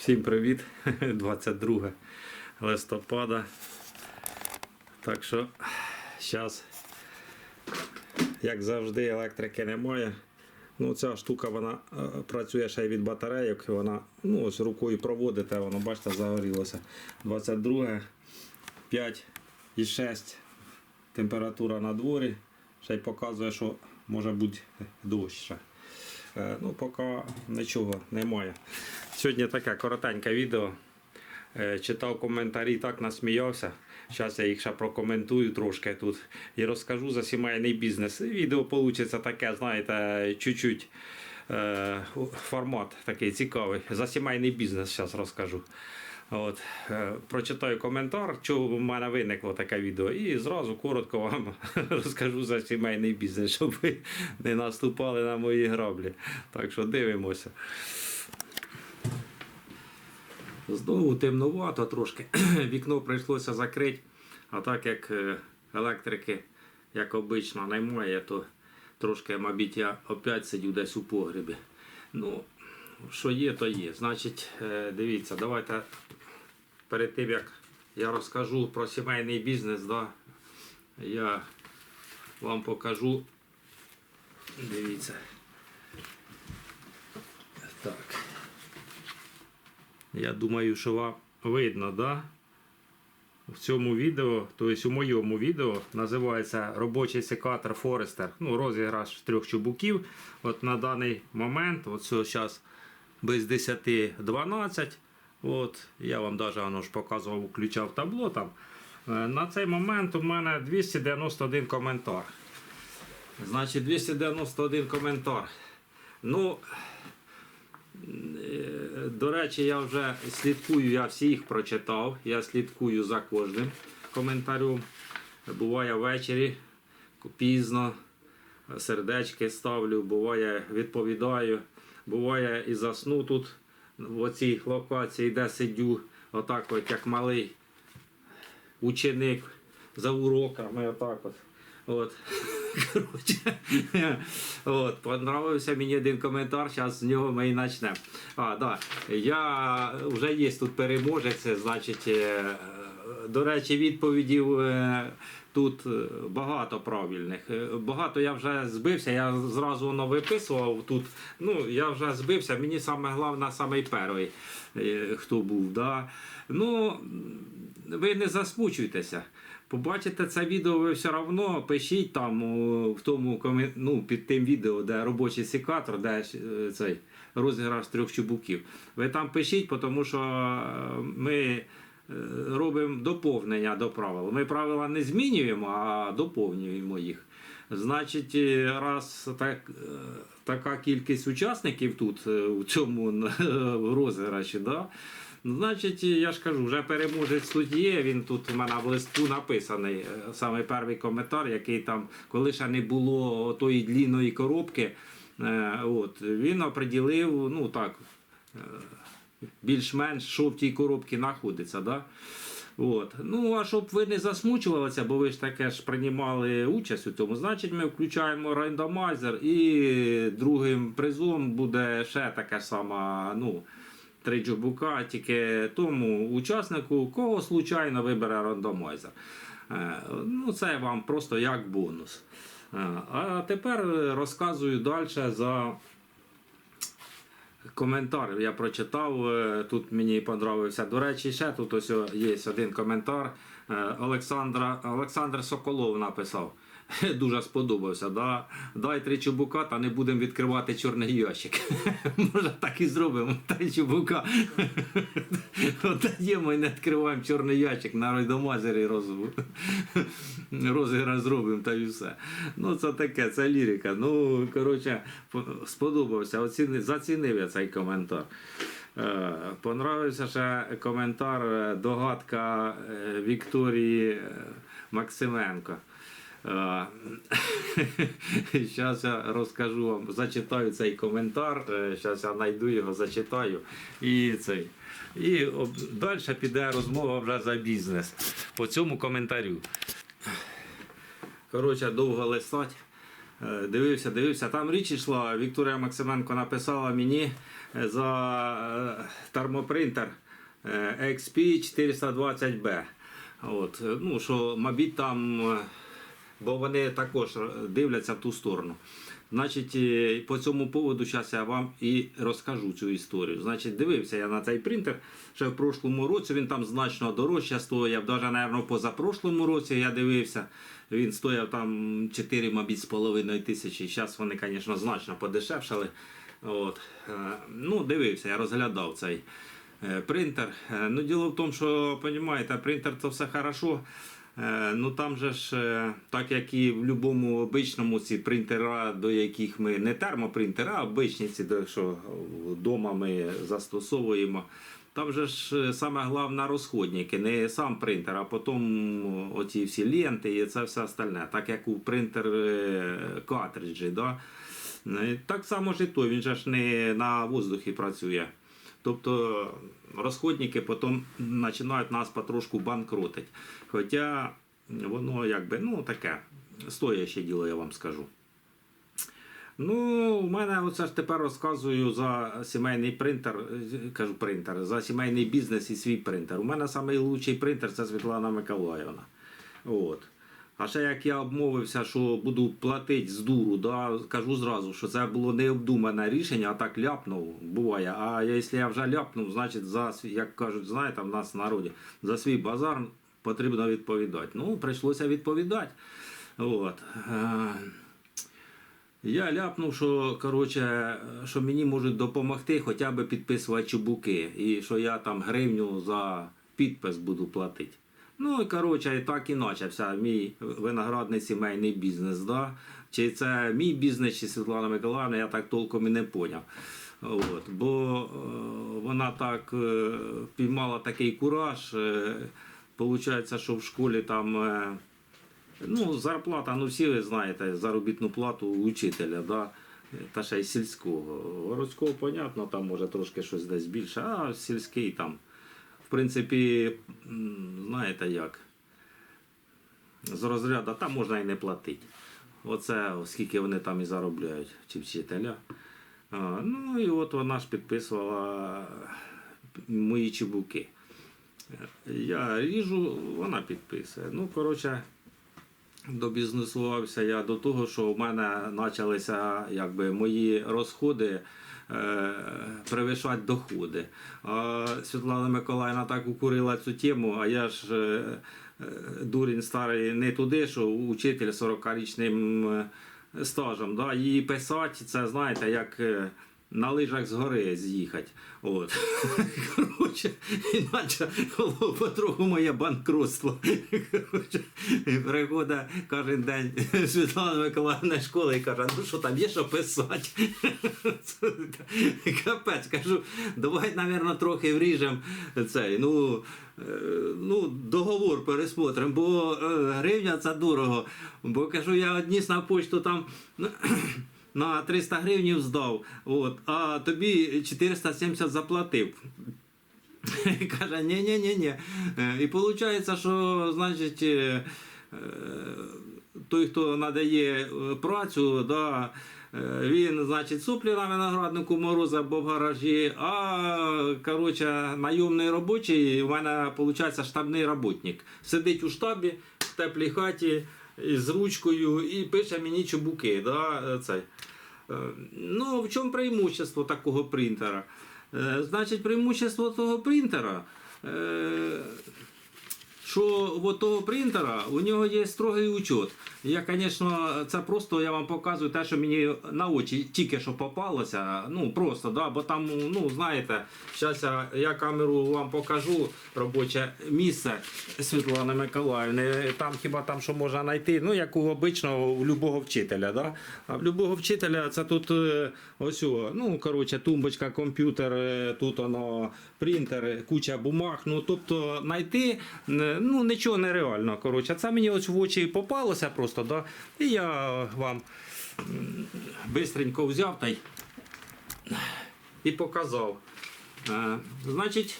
Всім привіт! 22 листопада. Так що зараз, як завжди, електрики немає. Ну, ця штука вона е, працює ще й від батарейок. Вона ну, ось рукою проводите, воно бачите, загорілося. 22, 5 і 6 температура на дворі. Ще й показує, що може бути дощ. Е, Ну, поки нічого немає. Сьогодні таке коротеньке відео. Е, Читав коментарі, так насміявся. Зараз я їх ще прокоментую трошки тут і розкажу за сімейний бізнес. Відео вийде таке, знаєте, чуть-чуть е, формат такий цікавий. За сімейний бізнес зараз розкажу. От, е, прочитаю коментар, що в мене виникло таке відео, і зразу коротко вам розкажу за сімейний бізнес, щоб ви не наступали на мої граблі. Так що дивимося. Знову темнувато трошки. Вікно прийшлося закрити. А так як е, електрики, як обично, немає, то трошки, мабуть, я опять сидю десь у погребі. Ну, що є, то є. Значить, е, дивіться, давайте перед тим як я розкажу про сімейний бізнес, да, я вам покажу. Дивіться. Так. Я думаю, що вам видно, да? В цьому відео, тобто у моєму відео, називається робочий секатор Forester. Ну, розіграш трьох чубуків. От на даний момент, от зараз без 10-12. От, я вам навіть воно ж показував, включав табло там. Е, На цей момент у мене 291 коментар. Значить, 291 коментар. Ну, Е, До речі, я вже слідкую, я всі їх прочитав. Я слідкую за кожним коментарем. Буває ввечері пізно, сердечки ставлю, буває відповідаю, буває і засну тут в оцій локації, де сидю, отак от як малий ученик за уроками, отак от. От. От, понравився мені один коментар, зараз з нього ми і почнемо. А, да. Я вже є тут переможець, значить, е, до речі, відповідів е, тут е, багато правильних. Е, Багато я вже збився, я зразу воно виписував тут. Ну, я вже збився, мені саме головне, самий перший, е, хто був. Да. Ну, ви не засмучуйтеся. Побачите це відео, ви все одно пишіть там в тому ну, під тим відео, де робочий секатор, де цей розіграш трьох чубуків. Ви там пишіть, тому що ми робимо доповнення до правил. Ми правила не змінюємо, а доповнюємо їх. Значить, е, раз так, е, така кількість учасників тут е, у цьому е, розіграші, да, Значить, я ж кажу, вже переможець є. Він тут у мене в листку написаний. е, Саме перший коментар, який там, коли ще не було тої длінної коробки, е, от, він оприділив, ну так, е, більш-менш що в тій коробці знаходиться. Да? От. Ну, а щоб ви не засмучувалися, бо ви ж таке ж приймали участь у цьому, значить ми включаємо рандомайзер і другим призом буде ще таке саме, ну, три джобука, тільки тому учаснику, кого случайно вибере рандомайзер. Е, Ну, це вам просто як бонус. Е, А тепер розказую далі за коментар. Я прочитав, е, тут мені подобався. До речі, ще тут ось є один коментар. Е, Олександра, Олександр Соколов написав. Дуже сподобався. Да? Дай три чубука, та не будемо відкривати чорний ящик. Може так і зробимо. Три чубука. Даємо і не відкриваємо чорний ящик на райдомазері розву. Розіграш зробимо та і все. Ну, це таке, це лірика. Ну, коротше, сподобався. Оціни, зацінив я цей коментар. Е, Понравився ще коментар, е, догадка е, Вікторії Максименко. Зараз я розкажу вам, зачитаю цей коментар. Зараз я знайду його, зачитаю. І цей. І далі піде розмова вже за бізнес по цьому коментарю. Коротше, довго листати. Е, Дивився, дивився. Там річ йшла. Вікторія Максименко написала мені е, за е, термопринтер е, XP 420B. От, е, ну, що, мабуть, там, е, бо вони також дивляться в ту сторону. Значить, е, по цьому поводу зараз я вам і розкажу цю історію. Значить, дивився я на цей принтер ще в прошлому році. Він там значно дорожче стояв. Навіть, напевно, позапрошлому році я дивився. Він стояв там 4, мабуть, з половиною тисячі. Зараз вони, звісно, значно подешевшали. От. Е, Ну, дивився, я розглядав цей е, принтер. Ну, діло в тому, що, розумієте, принтер це все хорошо. Е, Ну там же ж, е, так як і в будь-якому обичному ці принтера, до яких ми не термопринтери, а обичні ці, що вдома ми застосовуємо. Там же ж е, саме головне розходники, не сам принтер, а потім оці всі ленти і це все остальне. Так як у принтер картриджі. Да? Так само ж і той, він же ж не на воздухі працює. Тобто розходники потім починають нас потрошку банкротити. Хоча воно якби ну таке стояще діло, я вам скажу. Ну, у мене оце ж тепер розказую за сімейний принтер, кажу принтер, за сімейний бізнес і свій принтер. У мене найкращий принтер це Світлана Миколаївна. От. А ще як я обмовився, що буду платити з дуру, да, кажу зразу, що це було необдумане рішення, а так ляпнув, буває. А якщо я вже ляпнув, значить, за як кажуть, знаєте, в нас в народі, за свій базар потрібно відповідати. Ну, прийшлося відповідати. От. Е, Я ляпнув, що, коротше, що мені можуть допомогти хоча б підписувати чубуки, і що я там гривню за підпис буду платити. Ну і коротше, так і почався мій виноградний сімейний бізнес. Да? Чи це мій бізнес, чи Світлана Миколаївна, я так толком і не поняв. От, бо е, вона так е, піймала такий кураж. Е, Получається, що в школі там. Е, Ну, зарплата, ну всі ви знаєте, заробітну плату учителя, да? та ще й сільського. Городського, понятно, там може трошки щось десь більше, а сільський там, принципі, знаєте як, з розряду там можна і не платити. Оце скільки вони там і заробляють, чи вчителя. А, ну і от вона ж підписувала мої чебуки. Я ріжу, вона підписує. Ну, коротше, добізнесувався я до того, що в мене почалися якби, мої розходи е, доходи. А Світлана Миколаївна так укурила цю тему, а я ж е, е, дурень старий не туди, що учитель 40-річним е, стажем. Да? Її писати, це знаєте, як. На лижах з гори з'їхати. От. Коротше, іначе потроху моє банкрутство. Коротше, приходить кожен день Світлана Миколаївна школи і каже, ну що там є що писати? Капець, кажу, давай, мабуть, трохи вріжемо цей. Ну, е, ну, договор пересмотримо, бо е, гривня це дорого. Бо кажу, я одніс на почту там. На 300 гривень здав, от, а тобі 470 заплатив. Каже, ні, ні, ні, ні. І виходить, що значить, е, той, хто надає е, працю, да, е, він, значить, суплі на винограднику мороза або в гаражі, а коротше, найомний робочий, у мене виходить штабний роботник. Сидить у штабі в теплій хаті з ручкою і пише мені чобуки. Да, цей. Е, Ну, в чому преимущество такого принтера? Е, Значить, преимущество того принтера, е, що у того принтера у нього є строгий учет. Я, звісно, це просто я вам показую те, що мені на очі тільки що попалося. Ну просто, да, бо там, ну знаєте, зараз я, камеру вам покажу робоче місце Світлани Миколаївни. Там хіба там що можна знайти, ну як у обичного у любого вчителя. Да? А в любого вчителя це тут е, ось, ну коротше, тумбочка, комп'ютер, е, тут воно принтер, куча бумаг. Ну тобто знайти е, ну нічого нереально. Коротше, це мені ось в очі попалося просто, да? і я вам бистренько взяв та й і показав. Е, Значить,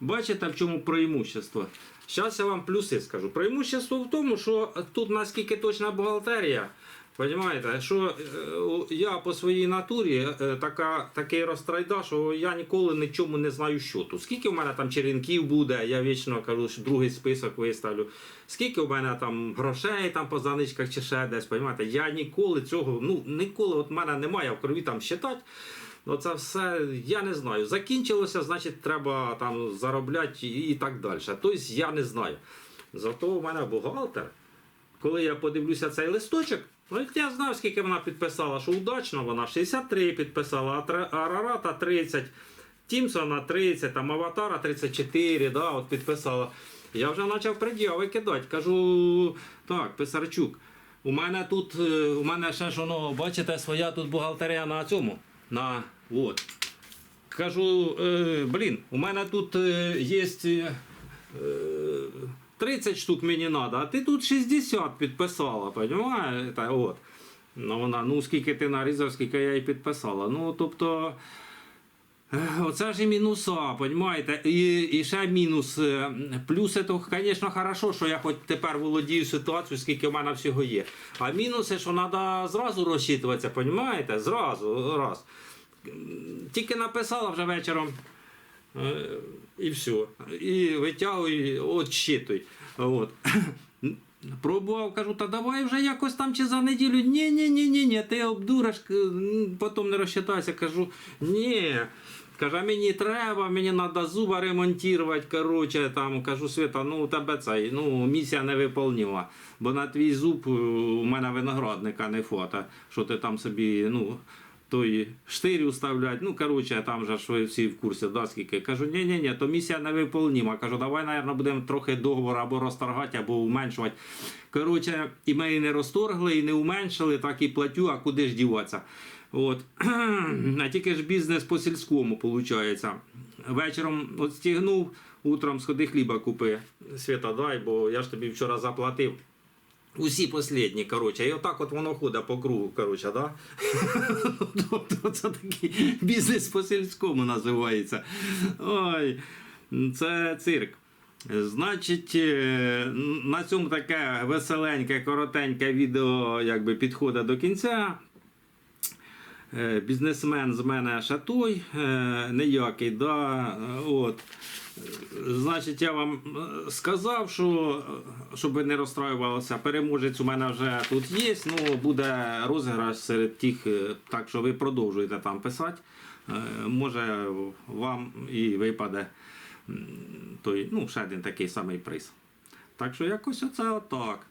бачите, в чому преимущество? Зараз я вам плюси скажу. Преимущество в тому, що тут наскільки точна бухгалтерія, Понимаєте, що е, я по своїй натурі е, така, такий розтрайда, що я ніколи нічому не знаю щоту. Скільки в мене там черенків буде, я вічно кажу, що другий список виставлю. Скільки в мене там грошей там по заничках чи ще десь, понимаєте? Я ніколи цього, ну ніколи от мене немає в крові там считати. Ну це все, я не знаю. Закінчилося, значить, треба там заробляти і так далі. Тобто я не знаю. Зато у мене бухгалтер коли я подивлюся цей листочок, ну я знав, скільки вона підписала, що удачно вона 63 підписала, Арарата 30, Тімсона 30, там Аватара 34, да, от підписала. Я вже почав пред'яви кидати. Кажу, так, Писарчук, у мене тут, е, у мене ще ж воно, бачите, своя тут бухгалтерія на цьому. На, от. Кажу, е, блін, у мене тут е, є. Е, 30 штук мені треба, а ти тут 60 підписала, розумієте? От. Ну, вона, ну скільки ти нарізав, скільки я їй підписала. Ну, тобто. е, Оце ж і мінуса, розумієте? І, і ще мінус. е, Плюси, то, звісно, хорошо, що я хоч тепер володію ситуацією, скільки в мене всього є. А мінуси, що треба зразу розчитуватися, розумієте? Зразу, раз. Тільки написала вже вечором. І все. І витягуй, отщитуй. От. Пробував, кажу, та давай вже якось там чи за неділю. Ні, ні, ні, ні, ти обдуриш, потім не розчитайся. Кажу, ні. Каже, мені треба, мені треба зуба ремонтувати. Короче, там кажу, Свята, ну у тебе цей, ну, місія невиполніма. Бо на твій зуб е, у мене виноградника не фото, що ти там собі, ну, той штирю вставлять. Ну, коротше, там же ж ви всі в курсі, да, скільки. Кажу, ні, ні, ні, то місія невиполніма. Кажу, давай, мабуть, будемо трохи договор або розторгати, або уменшувати. Коротше, і ми і не розторгли, і не уменшили, так і платю, а куди ж діватися. От. А тільки ж бізнес по сільському, виходить. Вечором от стігнув, утром сходи хліба купи. Свята дай, бо я ж тобі вчора заплатив. Усі послідні, коротше, і отак от воно ходить по кругу, коротше, да? Тобто це такий бізнес по сільському називається. Ой, це цирк. Значить, е, на цьому таке веселеньке, коротеньке відео якби підходить до кінця. Е, Бізнесмен з мене шатой, е, ніякий, да, от. Значить, я вам е, сказав, що е, щоб ви не розстраювалися, переможець у мене вже тут є. Ну, буде розіграш серед тих, е, так що ви продовжуєте там писати. Може, вам і випаде той, ну, ще один такий самий приз. Так що якось оце отак.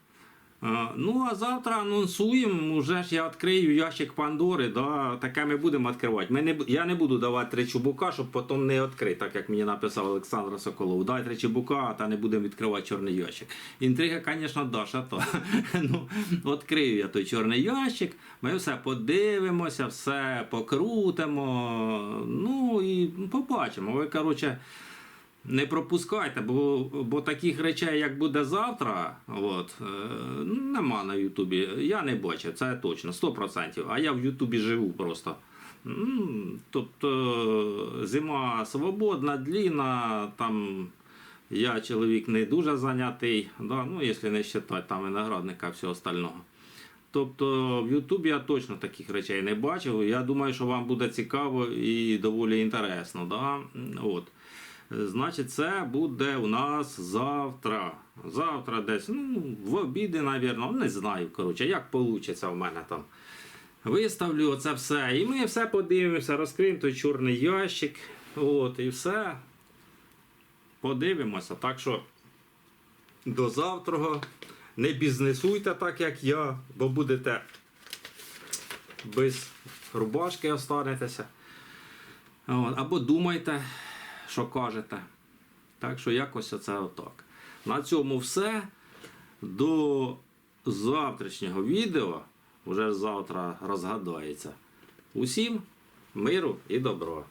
Ну, а завтра анонсуємо, вже ж я відкрию ящик Пандори, да, таке ми будемо відкривати. Ми не, я не буду давати три чубука, щоб потім не відкрити, так як мені написав Олександр Соколов. Дай три чубука, та не будемо відкривати чорний ящик. Інтрига, звісно, Даша, то ну, відкрию я той чорний ящик, ми все подивимося, все покрутимо. Ну і побачимо. Ви, коротше. Не пропускайте, бо, бо таких речей, як буде завтра, от, е, нема на Ютубі. Я не бачив, це точно, 100%. А я в Ютубі живу просто. Тобто зима свободна, длінна, там я чоловік не дуже зайнятий, да, ну, якщо не вважати там виноградника всього остального. Тобто в Ютубі я точно таких речей не бачив. Я думаю, що вам буде цікаво і доволі інтересно. Да? От. Е, Значить, це буде у нас завтра. Завтра десь, ну, в обіди, мабуть, не знаю, коротше, як вийде в мене там. Виставлю оце все. І ми все подивимося, розкриємо той чорний ящик. От, і все. Подивимося. Так що до завтра. Не бізнесуйте так, як я, бо будете без рубашки останетеся. От, або думайте, що кажете. Так що якось оце отак. На цьому все. До завтрашнього відео вже завтра розгадається. Усім миру і добро.